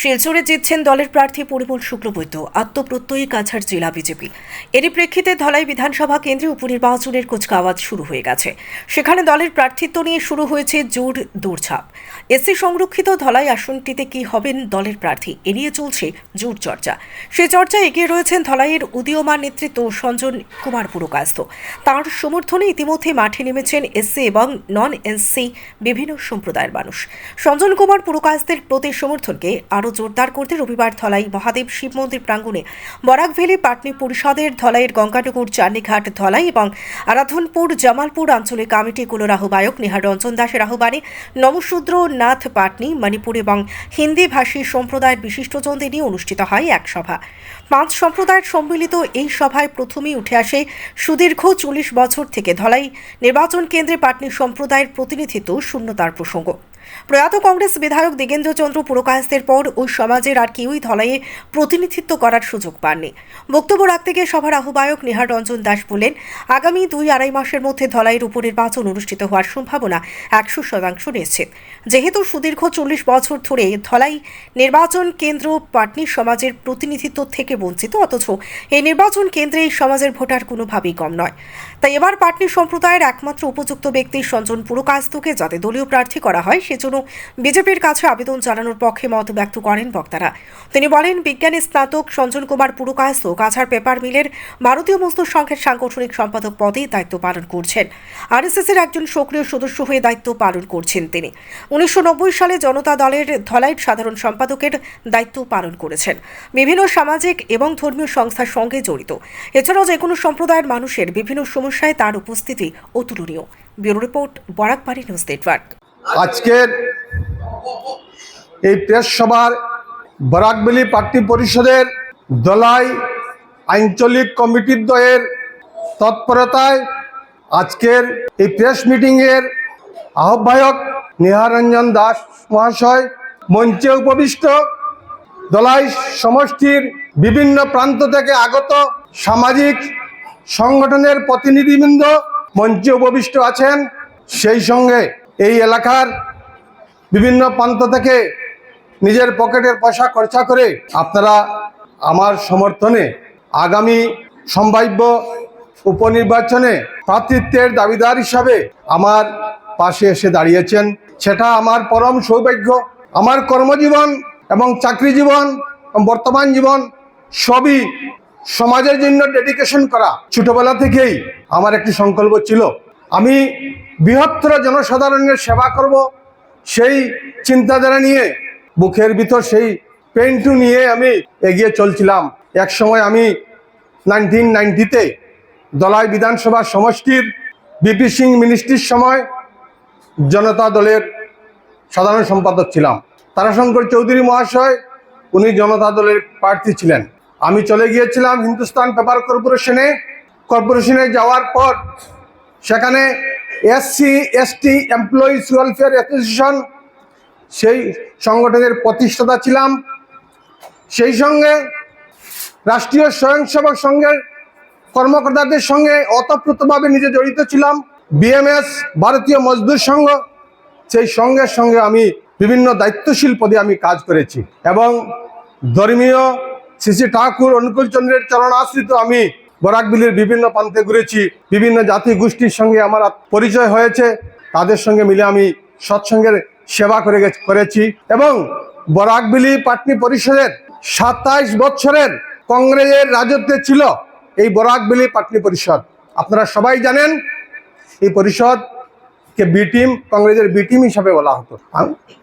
শিলচরে জিতছেন দলের প্রার্থী পরিমল শুক্লবৈদ্য, আত্মপ্রত্যয়ী কাছাড় জেলা বিজেপি। এরই প্রেক্ষিতে ধলাই বিধানসভা কেন্দ্রে উপনির্বাচনের কুচকাওয়াজ শুরু হয়ে গেছে। সেখানে দলের প্রার্থিত্ব নিয়ে শুরু হয়েছে জোর দৌড়ঝাঁপ। এসসি সংরক্ষিত ধলাই আসনটিতে কি হবেন দলের প্রার্থী, এ নিয়ে চলছে জোর চর্চা। সে চর্চা এগিয়ে রয়েছেন ধলাইয়ের উদীয়মান নেতৃত্ব সঞ্জন কুমার পুরকাস্ত তার সমর্থনে ইতিমধ্যে মাঠে নেমেছেন এসসি এবং নন এসসি বিভিন্ন সম্প্রদায়ের মানুষ। সঞ্জন কুমার পুরকাস্তের প্রতি সমর্থনকে আরও জোরদার করতে রবিবার ধলাই মহাদেব শিব মন্দির প্রাঙ্গণে। বরাকভেলি পাটনি পরিষদের ধলাইয়ের গঙ্গানগর চান্নিঘাট ধলাই এবং আরাধনপুর জামালপুর আঞ্চলিক কমিটিগুলোর আহ্বায়ক নিহার রঞ্জন দাসের আহ্বানে নমশূদ্র নাথ পাটনি, মণিপুর এবং হিন্দি ভাষী সম্প্রদায়ের বিশিষ্টজনদের নিয়ে অনুষ্ঠিত হয় এক সভা। পাঁচ সম্প্রদায়ের সম্মিলিত এই সভায় প্রথমেই উঠে আসে সুদীর্ঘ চল্লিশ বছর থেকে ধলাই নির্বাচন কেন্দ্রে পাটনি সম্প্রদায়ের প্রতিনিধিত্ব, শূন্যতার প্রসঙ্গ। প্রয়াত কংগ্রেস বিধায়ক দিগেন্দ্র চন্দ্র পুরকায়স্তের পর ওই সমাজের আর কেউই ধলাইয়ে প্রতিনিধিত্ব করার সুযোগ পাননি। বক্তব্য রাখতে গিয়ে সভার আহ্বায়ক নিহার রঞ্জন দাস বলেন, আগামী দুই আড়াই মাসের মধ্যে ধলাইয়ের উপনির্বাচন অনুষ্ঠিত হওয়ার সম্ভাবনা একশো শতাংশ নিশ্চিত। যেহেতু সুদীর্ঘ চল্লিশ বছর ধরে ধলাই নির্বাচন কেন্দ্র পাটনি সমাজের প্রতিনিধিত্ব থেকে বঞ্চিত, অথচ এই নির্বাচন কেন্দ্রে এই সমাজের ভোটার কোনোভাবেই কম নয়। তাই এবার পাটনি সম্প্রদায়ের একমাত্র উপযুক্ত ব্যক্তি সঞ্জন পুরকায়স্তকে যাতে দলীয় প্রার্থী করা হয় সেজন্য বিজেপির কাছে আবেদন জানানোর পক্ষে মত ব্যক্ত করেন বক্তারা। তিনি বলেন, বিজ্ঞানী স্নাতক সঞ্জন কুমার পুরকায়স্ত কাছাড় পেপার মিলের ভারতীয় মজদুর সংঘের সাংগঠনিক সম্পাদক পদে দায়িত্ব পালন করছেন। আরএসএস এর একজন সক্রিয় সদস্য হয়ে দায়িত্ব পালন করছেন তিনি। উনিশশো নব্বই সালে জনতা দলের ধলাইট সাধারণ সম্পাদকের দায়িত্ব পালন করেছেন। বিভিন্ন সামাজিক এবং ধর্মীয় সংস্থার সঙ্গে জড়িত। এছাড়াও যে কোনো সম্প্রদায়ের মানুষের বিভিন্ন সমস্যায় তার উপস্থিতি অতুলনীয়। Bureau report Barakbari news network. আজকের এই প্রেস সভার বরাকবেলি পার্টি পরিষদের দলাই আঞ্চলিক কমিটির দ্বয়ের তৎপরতায় আজকের এই প্রেস মিটিংয়ের আহ্বায়ক নিহারঞ্জন দাস মহাশয় মঞ্চে উপবিষ্ট। দলাই সমষ্টির বিভিন্ন প্রান্ত থেকে আগত সামাজিক সংগঠনের প্রতিনিধিবৃন্দ মঞ্চে উপবিষ্ট আছেন। সেই সঙ্গে এই এলাকার বিভিন্ন প্রান্ত থেকে নিজের পকেটের পয়সা খরচা করে আপনারা আমার সমর্থনে আগামী সম্ভাব্য উপনির্বাচনে প্রার্থিত্বের দাবিদার হিসাবে আমার পাশে এসে দাঁড়িয়েছেন। সেটা আমার পরম সৌভাগ্য, আমার কর্মজীবন এবং চাকরি জীবন বর্তমান জীবন সবই সমাজের জন্য ডেডিকেশন করা। ছোটবেলা থেকেই আমার একটি সংকল্প ছিল আমি বৃহত্তর জনসাধারণের সেবা করব, সেই চিন্তাধারা নিয়ে, বুকের ভিতর সেই পেন্টু নিয়ে আমি এগিয়ে চলছিলাম। এক সময় আমি নাইনটিন নাইনটিতে দলাই বিধানসভা সমষ্টির বিপি সিং মিনিস্ট্রির সময় জনতা দলের সাধারণ সম্পাদক ছিলাম। তারাশঙ্কর চৌধুরী মহাশয়, উনি জনতা দলের প্রার্থী ছিলেন। আমি চলে গিয়েছিলাম হিন্দুস্তান পেপার কর্পোরেশনে। কর্পোরেশনে যাওয়ার পর সেখানে SC ST employees welfare association সেই সংগঠনের প্রতিষ্ঠাতা ছিলাম। সেই সঙ্গে রাষ্ট্রীয় স্বয়ংসেবক সংঘের কর্মকর্তাদের সঙ্গে অতপ্রতভাবে নিজে জড়িত ছিলাম। বিএমএস ভারতীয় মজদুর সংঘ, সেই সঙ্গের সঙ্গে আমি বিভিন্ন দায়িত্বশীল পদে আমি কাজ করেছি। এবং ধর্মীয় শ্রী ঠাকুর অনুকূল চন্দ্রের চরণাশ্রিত আমি বরাকবিলির বিভিন্ন প্রান্তে ঘুরেছি, বিভিন্ন জাতি গোষ্ঠীর সঙ্গে আমার পরিচয় হয়েছে। তাদের সঙ্গে মিলে আমি সৎসঙ্গের সেবা করে করেছি এবং বরাকবিলি পাটনি পরিষদের সাতাইশ বছরের কংগ্রেসের রাজত্বে ছিল এই বরাকবিলি পাটনি পরিষদ। আপনারা সবাই জানেন, এই পরিষদ কে বি টিম কংগ্রেসের বি টিম হিসাবে বলা হতো।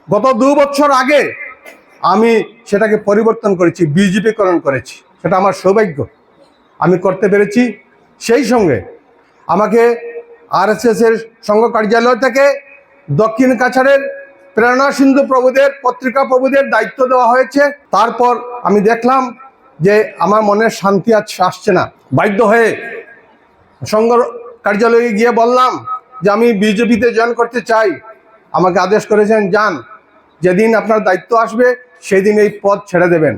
গত দু বছর আগে আমি সেটাকে পরিবর্তন করেছি বিজেপিকরণ করেছি। সেটা আমার সৌভাগ্য। আমি করতে পেরেছি। সেই সঙ্গে আমাকে আরএসএস এর সংঘ কার্যালয় থেকে দক্ষিণ কাছাড়ের প্রেরণা সিন্ধু প্রভুদের, পত্রিকা প্রভুদের দায়িত্ব দেওয়া হয়েছে। তারপর আমি দেখলাম যে আমার মনের শান্তি আজ আসছে না। বাধ্য হয়ে সংঘ কার্যালয়ে গিয়ে বললাম যে আমি বিজেপিতে জয়েন করতে চাই। আমাকে আদেশ করেছেন, যান। যেদিন আপনার দায়িত্ব আসবে সেই দিন এই পদ ছেড়ে দেবেন।